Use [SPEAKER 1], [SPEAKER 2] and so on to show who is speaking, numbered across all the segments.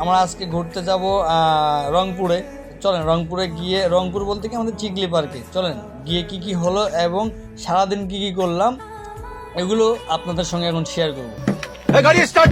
[SPEAKER 1] আমরা আজকে ঘুরতে যাব রংপুরে। চলেন, রংপুরে গিয়ে, রংপুর বলতে কি আমাদের চিগলি পার্কে? চলেন, গিয়ে কি কি হলো এবং সারাদিন কি কি করলাম, এগুলো আপনাদের সঙ্গে এখন শেয়ার করব।
[SPEAKER 2] গাড়ি স্টার্ট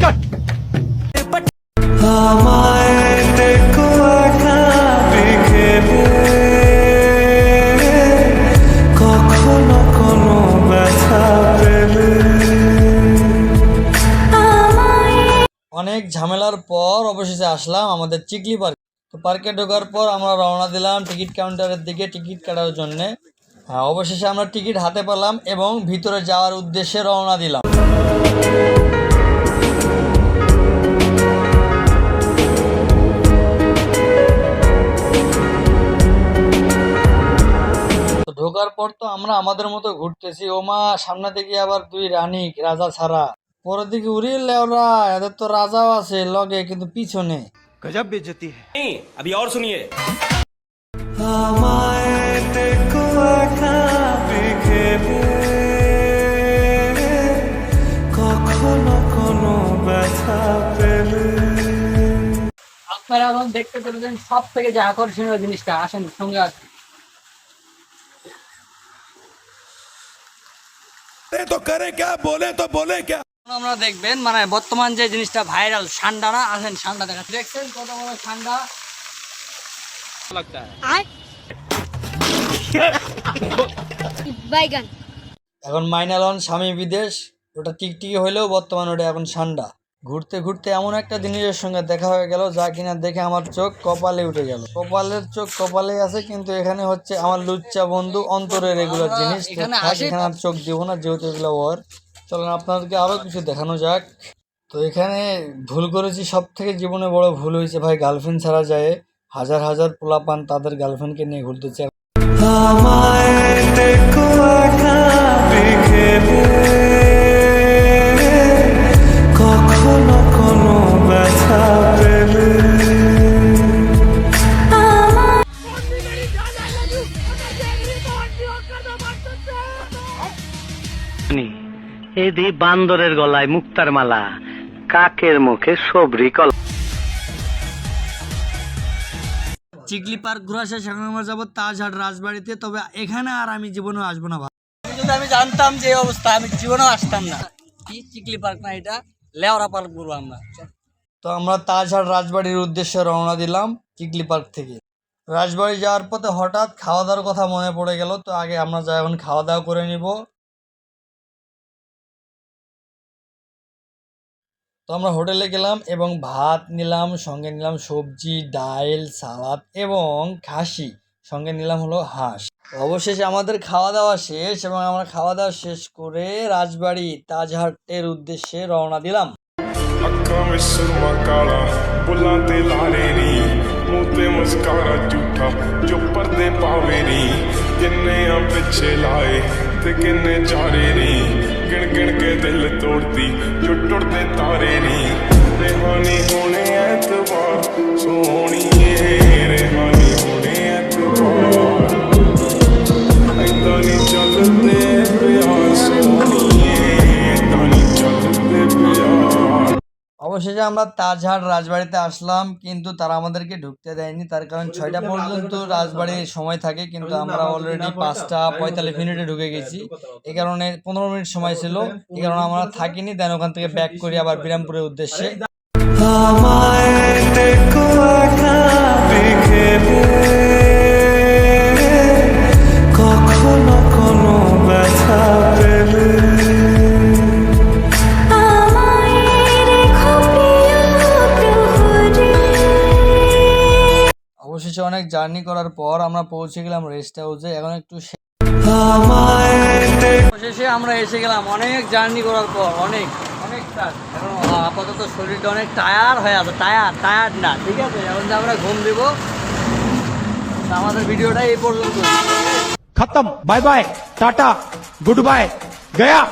[SPEAKER 1] ঝামেলার পর অবশেষে আসলাম আমাদের চিকলি পার্ক। তো পার্কে ঢোকার পর আমরা রওনা দিলাম টিকিট কাউন্টারের দিকে টিকিট কাটার জন্য। হ্যাঁ অবশেষে আমরা টিকিট হাতে পেলাম এবং ভিতরে যাওয়ার উদ্দেশ্যে রওনা দিলাম। ঢোকার পর তো আমরা আমাদের মতো ঘুরতেছি। ওমা, সামনে থেকে আবার দুই রানী, রাজা ছাড়া। পরের দিকে উড়িয়ে লেওরা এদের তো রাজাও আছে লগে কিন্তু পিছনে
[SPEAKER 2] गजब बेइज्जती है
[SPEAKER 3] नहीं अभी और सुनिए
[SPEAKER 4] আমায় দেখো একা বিকেলে কখনো কোনো ব্যথা পেলে
[SPEAKER 5] আপনারা এখন দেখতে চলেছেন সব থেকে যে আকর্ষণীয় জিনিসটা আসেন সঙ্গে আসেন
[SPEAKER 2] तो करे क्या बोले तो बोले क्या
[SPEAKER 5] এখন আমরা দেখবেন মানে বর্তমান যে জিনিসটা ভাইরাল ঠান্ডা না আসেন ঠান্ডা দেখা দেখছেন কত বড় ঠান্ডা
[SPEAKER 6] বাইগান।
[SPEAKER 1] এখন মাইনালন স্বামী বিদেশ ওটা টিকটিকি হইলেও বর্তমানে ওটা এখন ঠান্ডা ঘুরতে ঘুরতে এমন একটা জিনিসের সঙ্গে দেখা হয়ে গেল যা কিনা দেখে আমার চোখ কপালে উঠে গেল। কপালের চোখ কপালে আছে কিন্তু এখানে হচ্ছে আমার লুচ্চা বন্ধু অন্তরের এগুলো জিনিস।
[SPEAKER 5] এখানে
[SPEAKER 1] এখানে আর চোখ দিব না যেহেতু এগুলো ওর। চলেন, আপনাদেরকে আরও কিছু দেখানো যাক। তো এখানে ভুল করেছি সব থেকে জীবনে বড় ভুল হয়েছে ভাই গার্লফ্রেন্ড ছাড়া যায়। হাজার হাজার পোলাপান তাদের গার্লফ্রেন্ডকে নিয়ে ঘুরতেছে
[SPEAKER 7] এদি বান্দরের গলায় মুক্তার মালা কাকের মুখে সবরি কল।
[SPEAKER 1] চিকলি পার্ক ঘোরা শেষ এখন আমরা যাব তাজহাট রাজবাড়িতে তবে এখানে আর আমি জীবনে আসব না ভাই।
[SPEAKER 5] যদি আমি জানতাম যে অবস্থা আমি জীবনেও আসতাম না। কি চিকলি পার্ক না এটা? লেওরা পার্ক বলব আমরা।
[SPEAKER 1] তো আমরা তাজহাট রাজবাড়ির উদ্দেশ্যে রওনা দিলাম চিকলি পার্ক থেকে। রাজবাড়ি যাওয়ার পথে হঠাৎ খাওয়া দাওয়ার কথা মনে পড়ে গেল তো আগে আমরা যাই এখন খাওয়া দাওয়া করে নিব। তো আমরা হোটেলে গেলাম এবং ভাত নিলাম সঙ্গে নিলাম সবজি ডাল সালাদ এবং খাসি সঙ্গে নিলাম হলো হাঁস অবশেষে আমাদের খাওয়া দাওয়া শেষ এবং আমরা খাওয়া দাওয়া শেষ করে রাজবাড়ি তাজহাটের উদ্দেশ্যে রওনা ਦਿlam
[SPEAKER 8] ਅੱਖਾਂ ਵਿੱਚ ਸੁਰਮਾ ਕਾਲਾ ਬੁੱਲਾਂ ਤੇ ਲਾਰੇ ਨੀ ਮੂੰਹ ਤੇ ਮੁਸਕਾਰਾ ਝੂਠਾ ਜੋ ਪਰਦੇ ਪਾਵੇ ਨੀ ਕਿੰਨੇ ਆ ਪਿੱਛੇ ਲਾਏ ਤੇ ਕਿੰਨੇ ਚਾਰੇ ਨੀ। ਗਿਣ ਗਿਣ ਕੇ ਦਿਲ ਤੋੜਦੀ ਜੋ ਟੁੱਟਦੇ ਤਾਰੇ ਨੀ। ਤੇ ਹੋਣੇ
[SPEAKER 1] অবশেষে আমরা তাজহাট রাজবাড়িতে আসলাম কিন্তু তারা আমাদেরকে ঢুকতে দেয়নি। তার কারণ ছয়টা পর্যন্ত রাজবাড়ির সময় থাকে কিন্তু আমরা অলরেডি পাঁচটা পঁয়তাল্লিশ মিনিটে ঢুকে গেছি। এই কারণে পনেরো মিনিট সময় ছিল। এই কারণে আমরা থাকিনি দেন ওখান থেকে ব্যাক করি আবার বিরামপুরের উদ্দেশ্যে।
[SPEAKER 4] আমায়
[SPEAKER 1] শেষে অনেক জার্নি করার পর আমরা পৌঁছে গেলাম রেস্ট হাউসে এখন একটু
[SPEAKER 5] শেষে আমরা এসে গেলাম অনেক জার্নি করার পর, অনেক অনেক আপাতত শরীরটা অনেক টায়ার হয়ে আছে টায়ার টায়ার না, ঠিক আছে? এখন যে আমরা ঘুম দেবো আমাদের ভিডিওটা এই পর্যন্ত
[SPEAKER 2] খতম bye bye tata good bye Gaya.